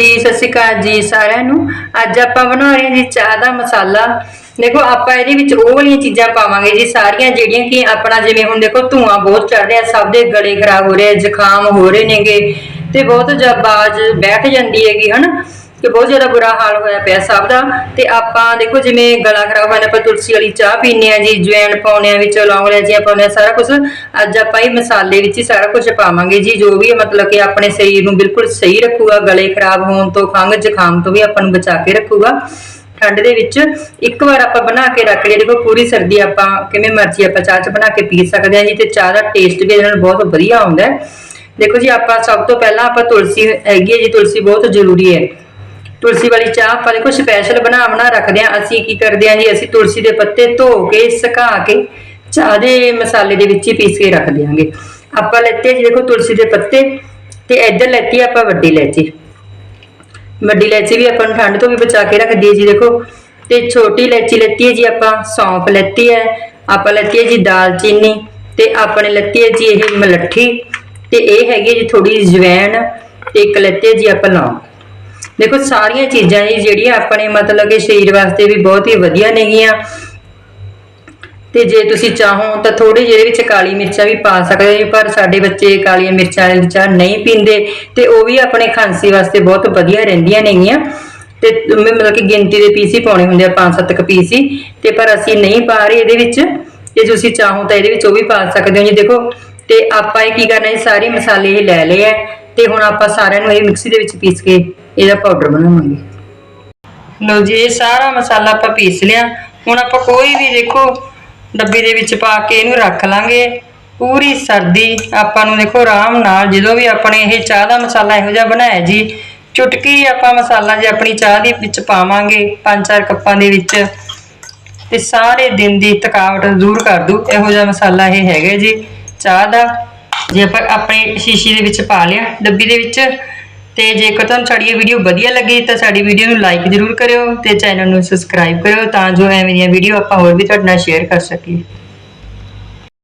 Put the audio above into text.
ਜੀ, ਸਤਿ ਸ਼੍ਰੀ ਅਕਾਲ ਜੀ ਸਾਰਿਆਂ ਨੂੰ। ਅੱਜ ਆਪਾਂ ਬਣਾ ਰਹੇ ਹਾਂ ਜੀ ਚਾਹ ਦਾ ਮਸਾਲਾ। ਦੇਖੋ, ਆਪਾਂ ਇਹਦੇ ਵਿੱਚ ਉਹ ਵਾਲੀਆਂ ਚੀਜ਼ਾਂ ਪਾਵਾਂਗੇ ਜੀ, ਸਾਰੀਆਂ ਜਿਹੜੀਆਂ ਕਿ ਆਪਣਾ ਜਿਵੇਂ ਹੁਣ ਦੇਖੋ, ਧੂਆਂ ਬਹੁਤ ਚੜ ਰਿਹਾ, ਸਭ ਦੇ ਗਲੇ ਖਰਾਬ ਹੋ ਰਹੇ ਜ਼ੁਕਾਮ ਹੋ ਰਹੇ ਨੇਗੇ ਤੇ ਬਹੁਤ ਆਵਾਜ਼ ਬੈਠ ਜਾਂਦੀ ਹੈਗੀ, ਹਨਾ? ਕਿ ਬਹੁਤ ਜ਼ਿਆਦਾ ਬੁਰਾ ਹਾਲ ਹੋਇਆ ਪਿਆ ਸਭ ਦਾ। ਤੇ ਆਪਾਂ ਦੇਖੋ ਜਿਵੇਂ ਗਲਾ ਖਰਾਬ ਹੋਇਆ ਆਪਾਂ ਤੁਲਸੀ ਵਾਲੀ ਚਾਹ ਪੀਂਦੇ ਆ ਜੀ, ਜਵੈਣ ਪਾਉਂਦੇ ਆ ਵਿੱਚ ਲੌਂਗ ਲੈਚੀਆਂ ਪਾਉਂਦੇ ਆ ਸਾਰਾ ਕੁਝ ਅੱਜ ਆਪਾਂ ਇਹ ਮਸਾਲੇ ਵਿੱਚ ਹੀ ਸਾਰਾ ਕੁਝ ਪਾਵਾਂਗੇ ਜੀ, ਜੋ ਵੀ ਮਤਲਬ ਕਿ ਆਪਣੇ ਸਰੀਰ ਨੂੰ ਬਿਲਕੁਲ ਸਹੀ ਰੱਖੂਗਾ, ਗਲੇ ਖਰਾਬ ਹੋਣ ਤੋਂ, ਖੰਘ ਜ਼ੁਕਾਮ ਤੋਂ ਵੀ ਆਪਾਂ ਨੂੰ ਬਚਾ ਕੇ ਰੱਖੂਗਾ। ਠੰਡ ਦੇ ਵਿੱਚ ਇੱਕ ਵਾਰ ਆਪਾਂ ਬਣਾ ਕੇ ਰੱਖ ਲਈਏ ਦੇਖੋ ਪੂਰੀ ਸਰਦੀ ਆਪਾਂ ਕਿਵੇਂ ਮਰਜ਼ੀ ਆਪਾਂ ਚਾਹ ਚ ਬਣਾ ਕੇ ਪੀ ਸਕਦੇ ਹਾਂ ਜੀ, ਤੇ ਚਾਹ ਦਾ ਟੇਸਟ ਵੀ ਇਹਦੇ ਨਾਲ ਬਹੁਤ ਵਧੀਆ ਆਉਂਦਾ ਹੈ। ਦੇਖੋ ਜੀ ਆਪਾਂ ਸਭ ਤੋਂ ਪਹਿਲਾਂ ਆਪਾਂ ਤੁਲਸੀ ਹੈਗੀ ਹੈ ਜੀ, ਤੁਲਸੀ ਬਹੁਤ ਜ਼ਰੂਰੀ ਹੈ। ਤੁਲਸੀ ਵਾਲੀ ਚਾਹ ਆਪਾਂ ਦੇਖੋ ਸਪੈਸ਼ਲ ਬਣਾ ਬਣਾ ਰੱਖਦੇ ਆ ਅਸੀਂ ਕੀ ਕਰਦੇ ਆ ਜੀ? ਅਸੀਂ ਤੁਲਸੀ ਦੇ ਪੱਤੇ ਧੋ ਕੇ, ਸੁਕਾ ਕੇ ਚਾਹ ਦੇ ਮਸਾਲੇ ਦੇ ਵਿੱਚ ਹੀ ਪੀਸ ਕੇ ਰੱਖ ਦਿਆਂਗੇ। ਆਪਾਂ ਲੈਤੇ ਜੀ ਦੇਖੋ ਤੁਲਸੀ ਦੇ ਪੱਤੇ ਤੇ ਇੱਧਰ ਲੈਤੀ ਆਪਾਂ ਵੱਡੀ ਇਲਾਇਚੀ। ਵੱਡੀ ਇਲਾਇਚੀ ਵੀ ਆਪਾਂ ਨੂੰ ਠੰਡ ਤੋਂ ਵੀ ਬਚਾ ਕੇ ਰੱਖਦੀ ਹੈ ਜੀ ਦੇਖੋ। ਤੇ ਛੋਟੀ ਇਲਾਇਚੀ ਲੈਤੀ ਹੈ ਜੀ ਆਪਾਂ, ਸੌਂਫ ਲੈਤੀ ਹੈ। ਆਪਾਂ ਲੈਤੀ ਹੈ ਜੀ ਦਾਲਚੀਨੀ ਤੇ ਆਪਣੇ ਲੈਤੀ ਹੈ ਜੀ ਇਹ ਮਲੱਠੀ। ਤੇ ਇਹ ਹੈਗੀ ਹੈ ਜੀ ਥੋੜੀ ਜਵੈਣ ਤੇ ਇੱਕ ਲੈਤੀ ਹੈ ਜੀ ਆਪਾਂ ਲੌਂਗ। ਦੇਖੋ, ਸਾਰੀਆਂ ਚੀਜ਼ਾਂ ਜੀ ਜਿਹੜੀਆਂ ਆਪਣੇ ਮਤਲਬ ਕਿ ਸਰੀਰ ਵਾਸਤੇ ਵੀ ਬਹੁਤ ਹੀ ਵਧੀਆ ਨੇਗੀਆਂ। ਤੇ ਜੇ ਤੁਸੀਂ ਚਾਹੋ ਤਾਂ ਥੋੜੇ ਜਿਹੇ ਵਿੱਚ ਕਾਲੀ ਮਿਰਚਾਂ ਵੀ ਪਾ ਸਕਦੇ ਹੋ, ਪਰ ਸਾਡੇ ਬੱਚੇ ਕਾਲੀਆਂ ਮਿਰਚਾਂ ਵਾਲੀ ਚਾਹ ਨਹੀਂ ਪੀਂਦੇ ਤੇ ਉਹ ਵੀ ਆਪਣੇ ਖਾਂਸੀ ਵਾਸਤੇ ਬਹੁਤ ਵਧੀਆ ਰਹਿੰਦੀਆਂ ਨੇਗੀਆਂ। ਤੇ ਮਤਲਬ ਕਿ ਗਿਣਤੀ ਦੇ ਪੀਸ ਹੀ ਪਾਉਣੇ ਹੁੰਦੇ ਆ, ਪੰਜ ਸੱਤ ਕੁ ਪੀਸ ਹੀ। ਤੇ ਪਰ ਅਸੀਂ ਨਹੀਂ ਪਾ ਰਹੇ ਇਹਦੇ ਵਿੱਚ। ਜੇ ਤੁਸੀਂ ਚਾਹੋ ਤਾਂ ਇਹਦੇ ਵਿੱਚ ਉਹ ਵੀ ਪਾ ਸਕਦੇ ਹੋ ਜੀ। ਦੇਖੋ, ਤੇ ਆਪਾਂ ਇਹ ਕੀ ਕਰਨਾ ਜੀ, ਸਾਰੇ ਮਸਾਲੇ ਇਹ ਲੈ ਲਏ ਆ। ਤੇ ਹੁਣ ਆਪਾਂ ਸਾਰਿਆਂ ਨੂੰ ਇਹ ਮਿਕਸੀ ਦੇ ਵਿੱਚ ਪੀਸ ਕੇ ਇਹਦਾ ਪਾਊਡਰ ਬਣਾਵਾਂਗੇ। ਲਓ ਜੀ, ਇਹ ਸਾਰਾ ਮਸਾਲਾ ਆਪਾਂ ਪੀਸ ਲਿਆ। ਹੁਣ ਆਪਾਂ ਕੋਈ ਵੀ ਦੇਖੋ, ਡੱਬੀ ਦੇ ਵਿੱਚ ਪਾ ਕੇ ਇਹਨੂੰ ਰੱਖ ਲਾਂਗੇ। ਪੂਰੀ ਸਰਦੀ ਆਪਾਂ ਨੂੰ ਦੇਖੋ, ਆਰਾਮ ਨਾਲ ਜਦੋਂ ਵੀ ਆਪਣੇ ਇਹ ਚਾਹ ਦਾ ਮਸਾਲਾ ਇਹੋ ਜਿਹਾ ਬਣਾਇਆ ਜੀ, ਚੁਟਕੀ ਆਪਾਂ ਮਸਾਲਾ ਜੇ ਆਪਣੀ ਚਾਹ ਦੇ ਵਿੱਚ ਪਾਵਾਂਗੇ, ਪੰਜ ਚਾਰ ਕੱਪਾਂ ਦੇ ਵਿੱਚ, ਤੇ ਸਾਰੇ ਦਿਨ ਦੀ ਥਕਾਵਟ ਦੂਰ ਕਰ ਦੂ, ਇਹੋ ਜਿਹਾ ਮਸਾਲਾ ਇਹ ਹੈਗਾ ਜੀ ਚਾਹ ਦਾ। ਜੇ ਆਪਾਂ ਆਪਣੇ ਸ਼ੀਸ਼ੀ ਦੇ ਵਿੱਚ ਪਾ ਲਿਆ, ਡੱਬੀ ਦੇ ਵਿੱਚ ਤੇ ਜੇਕਰ ਤੁਹਾਨੂੰ ਸਾਡੀ ਇਹ ਵੀਡੀਓ ਵਧੀਆ ਲੱਗੀ ਤਾਂ ਸਾਡੀ ਵੀਡੀਓ ਨੂੰ ਲਾਈਕ ਜ਼ਰੂਰ ਕਰਿਓ ਤੇ ਚੈਨਲ ਨੂੰ ਸਬਸਕ੍ਰਾਈਬ ਕਰਿਓ ਤਾਂ ਜੋ ਐਵੇਂ ਦੀਆਂ ਵੀਡੀਓ ਆਪਾਂ ਹੋਰ ਵੀ ਤੁਹਾਡੇ ਨਾਲ ਸ਼ੇਅਰ ਕਰ ਸਕੀਏ।